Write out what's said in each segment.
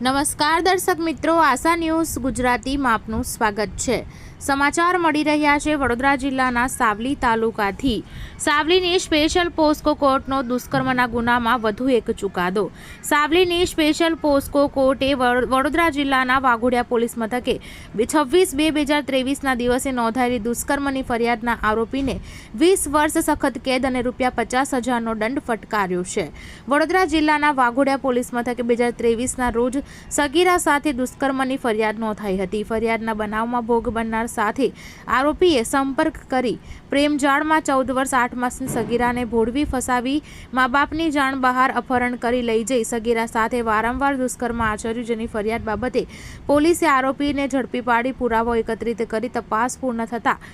નમસ્કાર દર્શક મિત્રો આશા ન્યૂઝ ગુજરાતીમાં આપનું સ્વાગત છે. સમાચાર મળી રહ્યા છે વડોદરા જિલ્લાના સાવલી તાલુકાથી. સાવલીની સ્પેશિયલ પોસ્કો કોર્ટનો દુષ્કર્મના ગુનામાં વધુ એક ચુકાદો. સાવલીની સ્પેશિયલ પોસ્કો કોર્ટે વડ- વડોદરા જિલ્લાના વાઘોડિયા પોલીસ મથકે છવ્વીસ બે બે હજાર ત્રેવીસના દિવસે નોંધાયેલી દુષ્કર્મની ફરિયાદના આરોપીને વીસ વર્ષ સખત કેદ અને રૂપિયા પચાસ હજારનો દંડ ફટકાર્યો છે. વડોદરા જિલ્લાના વાઘોડિયા પોલીસ મથકે બે હજાર ત્રેવીસના રોજ સગીરા સાથે દુષ્કર્મની ફરિયાદ નોંધાઈ હતી. ફરિયાદના બનાવમાં ભોગ બનનાર સાથે આરોપીએ સંપર્ક કરી પ્રેમજાળમાં ચૌદ વર્ષ, આઠ માસની સગીરાને ભોળવી ફસાવી, મા બાપની જાણ બહાર અપહરણ કરી લઈ જઈ સગીરા સાથે વારંવાર દુષ્કર્મ આચર્યું ફરિયાદ બાબતે પોલીસે આરોપીને ઝડપી પાડી પુરાવો એકત્રિત કરી તપાસ પૂર્ણ થતાં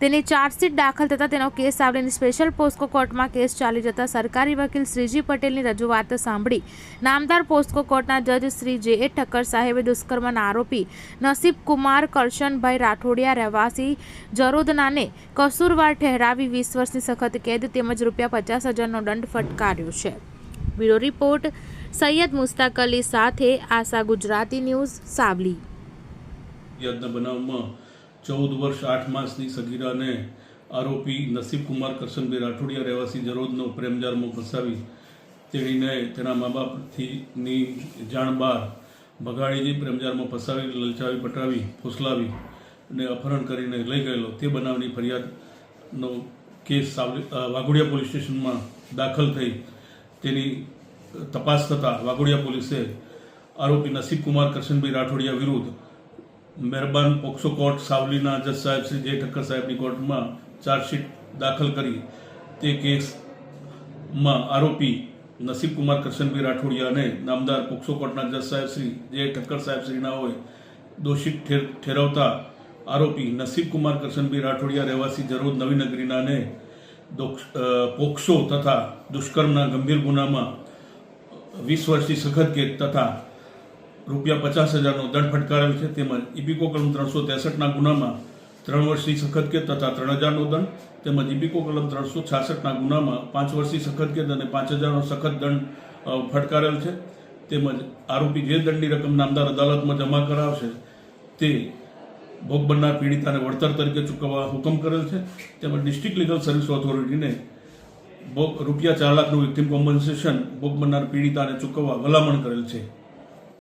તેની ચાર્જશીટ દાખલ થતાં તેનો કેસ આવડીને સ્પેશિયલ પોસ્કો કોર્ટમાં કેસ ચાલી જતા સરકારી વકીલ શ્રીજી પટેલની રજૂઆત સાંભળી. નામદાર પોસ્કો કોર્ટના જજ શ્રી જે એ ઠક્કર સાહેબે દુષ્કર્મના આરોપી નસીબ કુમાર કરશનભાઈ રાઠોડિયા રહેવાસી જરોદનાને કસૂરવાર ઠહેરાવી વીસ વર્ષની સખત કેદ તેમજ રૂપિયા પચાસ હજારનો દંડ ફટકાર્યો છે. બ્યુરો રિપોર્ટ, સૈયદ મુસ્તાક અલી સાથે આશા ગુજરાતી ન્યૂઝ, સાવલી. યાદના બનાવમાં ચૌદ વર્ષ આઠ માસની સગીરાને આરોપી નસીબ કુમાર કરશનભાઈ રાઠોડિયા રહેવાસી જરોદનો પ્રેમજારમાં ફસાવી તેણીને તેના મા બાપથીની જાણ બહાર ભગાડીને પ્રેમજારમાં ફસાવી, લલચાવી, પટાવી, ફૂસલાવી અને અપહરણ કરીને લઈ ગયેલો. તે બનાવની ફરિયાદનો કેસ વાઘોડિયા પોલીસ સ્ટેશનમાં દાખલ થઈ. તેની તપાસ થતાં વાઘોડિયા પોલીસે આરોપી નસીબ કુમાર કરશનભાઈ રાઠોડિયા વિરુદ્ધ મહેરબાન પોક્સો કોર્ટ સાવલીના જજ સાહેબ શ્રી જે ઠક્કર સાહેબની કોર્ટમાં ચાર્જશીટ દાખલ કરી. તે કેસમાં આરોપી નસીબ કુમાર કરશનભાઈ રાઠોડિયાને નામદાર પોક્સો કોર્ટના જજ સાહેબ શ્રી જે ઠક્કર સાહેબ શ્રીના હોય દોષિત ઠેર- ઠેરવતા આરોપી નસીબ કુમાર કરશનભાઈ રાઠોડિયા રહેવાસી જરોદ નવીનગરીનાને દોક્ષ- અ, પોક્સો તથા દુષ્કર્મના ગંભીર ગુનામાં વીસ વર્ષથી સખત કેદ તથા રૂપિયા પચાસ હજારનો દંડ ફટકારેલ છે. તેમજ ઇપિકો કલમ ત્રણસો ત્રેસઠના ગુનામાં ત્રણ વર્ષની સખત કેદ તથા ત્રણ હજારનો દંડ. તેમજ ઇપિકો કલમ ત્રણસો છાસઠના ગુનામાં પાંચ વર્ષની સખત કેદ અને પાંચ હજારનો સખત દંડ ફટકારેલ છે. તેમજ આરોપી જે દંડની રકમ નામદાર અદાલતમાં જમા કરાવશે. તે ભોગ બનનાર પીડિતાને વળતર તરીકે ચૂકવવા હુકમ કરેલ છે. તેમજ ડિસ્ટ્રિક્ટ લીગલ સર્વિસ ઓથોરિટીને ભોગ રૂપિયા ચાર લાખનું વિક્ટિમ કોમ્પન્સેશન ભોગ બનનાર પીડિતાને ચૂકવવા ભલામણ કરેલ છે.